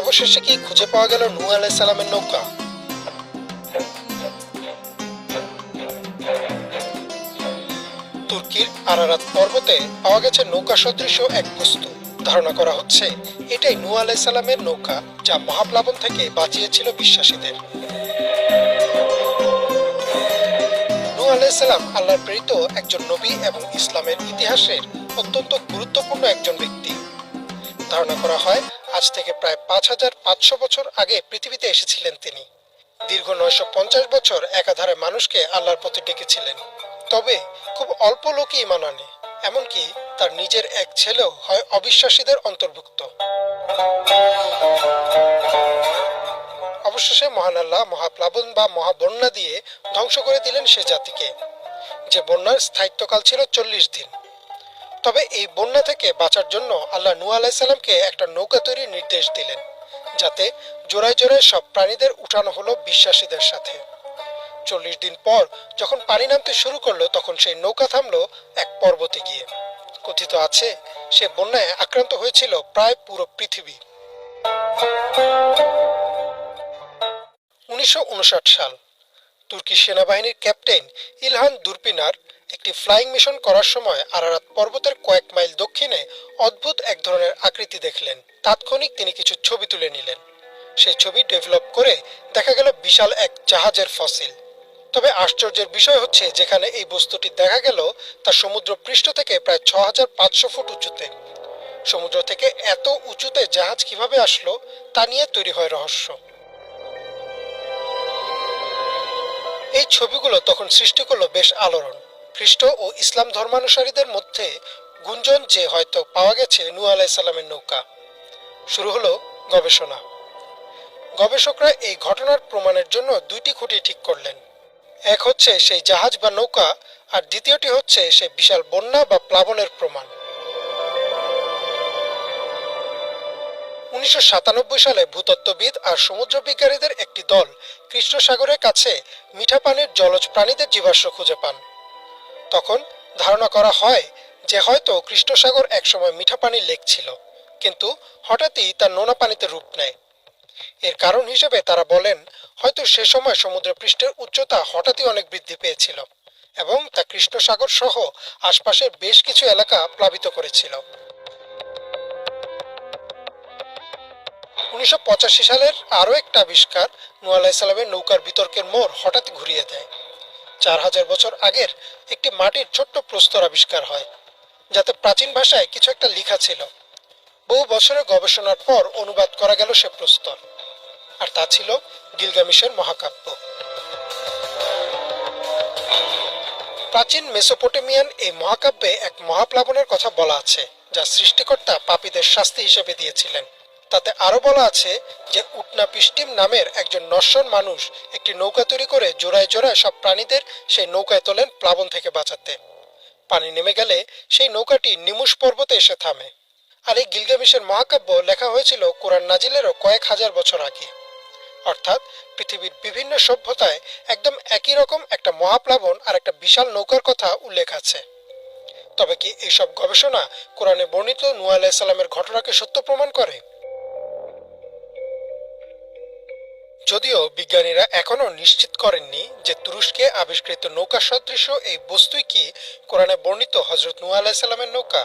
অবশেষে কি খুঁজে পাওয়া গেল নূহ আলাইসাল্লামের নৌকা? তুর্কির আরারাত পর্বতে পাওয়া গেছে নৌকা সদৃশ এক বস্তু। ধারণা করা হচ্ছে, এটাই নূহ আলাইসাল্লামের নৌকা যা মহাপ্লাবন থেকে বাঁচিয়েছিল বিশ্বাসীদের। নূহ আলাইসাল্লাম আল্লাহর প্রেরিত একজন নবী এবং ইসলামের ইতিহাসের অত্যন্ত গুরুত্বপূর্ণ একজন ব্যক্তি। ধারণা করা হয় আজ থেকে প্রায় পাঁচ হাজার পাঁচশো বছর আগে পৃথিবীতে এসেছিলেন তিনি। দীর্ঘ নয়শো পঞ্চাশ বছর একাধারে মানুষকে আল্লাহর পথে ডেকেছিলেন। তবে খুব অল্প লোকই ইমান আনে, এমনকি তার নিজের এক ছেলেও হয় অবিশ্বাসীদের অন্তর্ভুক্ত। অবশেষে মহান আল্লাহ, মহাপ্লাবন বা মহাবন্যা দিয়ে ধ্বংস করে দিলেন সে জাতিকে। যে বন্যার স্থায়িত্বকাল ছিল চল্লিশ দিন। তবে এই বন্যা থেকে বাঁচার জন্য আল্লাহ নূ আলাইসাল্লামকে একটা নৌকা তৈরির নির্দেশ দিলেন, যাতে জোড়ায় জোড়ায় সব প্রাণীদের উঠানো হলো বিশ্বাসীদের সাথে। চল্লিশ দিন পর যখন পানি নামতে শুরু করল, তখন সেই নৌকা থামলো এক পর্বতে গিয়ে। কথিত আছে, সে বন্যায় আক্রান্ত হয়েছিল প্রায় পুরো পৃথিবী। উনিশশো উনষাট সাল, তুর্কি সেনাবাহিনীর ক্যাপ্টেন ইলহান দুরপিনার একটি ফ্লাইং মিশন করার সময় আরারাত পর্বতের কয়েক মাইল দক্ষিণে অদ্ভুত এক ধরনের আকৃতি দেখলেন। তাৎক্ষণিক তিনি কিছু ছবি তুলে নিলেন। সেই ছবি ডেভেলপ করে দেখা গেল বিশাল এক জাহাজের ফসিল তবে আশ্চর্যের বিষয় হচ্ছে, যেখানে এই বস্তুটি দেখা গেল, তা সমুদ্র পৃষ্ঠ থেকে প্রায় ছ হাজার পাঁচশো ফুট উঁচুতে। সমুদ্র থেকে এত উঁচুতে জাহাজ কীভাবে আসলো, তা নিয়ে তৈরি হয় রহস্য। এই ছবিগুলো তখন সৃষ্টি করল বেশ আলোড়ন। খ্রিস্ট ও ইসলাম ধর্মানুসারীদের মধ্যে গুঞ্জন যে হয়তো পাওয়া গেছে নূ আলাইসাল্লামের নৌকা। শুরু হলো গবেষণা। গবেষকরা এই ঘটনার প্রমাণের জন্য দুইটি খুঁটি ঠিক করলেন। এক হচ্ছে সেই জাহাজ বা নৌকা, আর দ্বিতীয়টি হচ্ছে সে বিশাল বন্যা বা প্লাবনের প্রমাণ। উনিশশো সাতানব্বই সালে ভূতত্ত্ববিদ আর সমুদ্র বিজ্ঞানীদের একটি দল কৃষ্ণ সাগরের কাছে মিঠা পানির জলজ প্রাণীদের জীবাশ্ম খুঁজে পান। তখন ধারণা করা হয় যে হয়তো কৃষ্ণসাগর একসময় মিঠা পানির লেক ছিল, কিন্তু হঠাৎই তার নোনা পানিতে রূপ নেয়। এর কারণ হিসেবে তারা বলেন, হয়তো সে সময় সমুদ্র পৃষ্ঠের উচ্চতা হঠাৎই অনেক বৃদ্ধি পেয়েছিল এবং তা কৃষ্ণসাগর সহ আশপাশের বেশ কিছু এলাকা প্লাবিত করেছিল। উনিশশো পঁচাশি সালের আরও একটা আবিষ্কার, নূ আলাইসাল্লামের নৌকার বিতর্কের মোড় হঠাৎ ঘুরিয়ে দেয়। চার হাজার বছর আগের একটি মাটির ছোট্ট প্রস্তর আবিষ্কার হয়, যাতে প্রাচীন ভাষায় কিছু একটা লেখা ছিল। বহু বছরের গবেষণার পর অনুবাদ করা গেল সে প্রস্তর, আর তা ছিল গিলগামিশের মহাকাব্য। প্রাচীন মেসোপটেমিয়ান এই মহাকাব্যে এক মহাপ্লাবনের কথা বলা আছে, যা সৃষ্টিকর্তা পাপীদের শাস্তি হিসেবে দিয়েছিলেন। তাতে আরও বলা আছে যে উটনা পিস্টিম নামের একজন নশ্বর মানুষ একটি নৌকা তৈরি করে জোড়ায় জোড়ায় সব প্রাণীদের সেই নৌকায় তোলেন প্লাবন থেকে বাঁচাতে। পানি নেমে গেলে সেই নৌকাটি নিমুষ পর্বতে এসে থামে। আর এই গিলগামিশের মহাকাব্য লেখা হয়েছিল কোরআন নাজিলেরও কয়েক হাজার বছর আগে। অর্থাৎ পৃথিবীর বিভিন্ন সভ্যতায় একদম একই রকম একটা মহাপ্লাবন আর একটা বিশাল নৌকার কথা উল্লেখ আছে। তবে কি এইসব গবেষণা কোরআনে বর্ণিত নূ আলাইসাল্লামের ঘটনাকে সত্য প্রমাণ করে? যদিও বিজ্ঞানীরা এখনও নিশ্চিত করেননি যে তুরস্কে আবিষ্কৃত নৌকা সদৃশ এই বস্তুই কি কোরআনে বর্ণিত হজরত নুয়া আলাহিসাল্লামের নৌকা।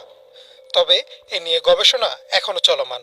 তবে এ নিয়ে গবেষণা এখনও চলমান।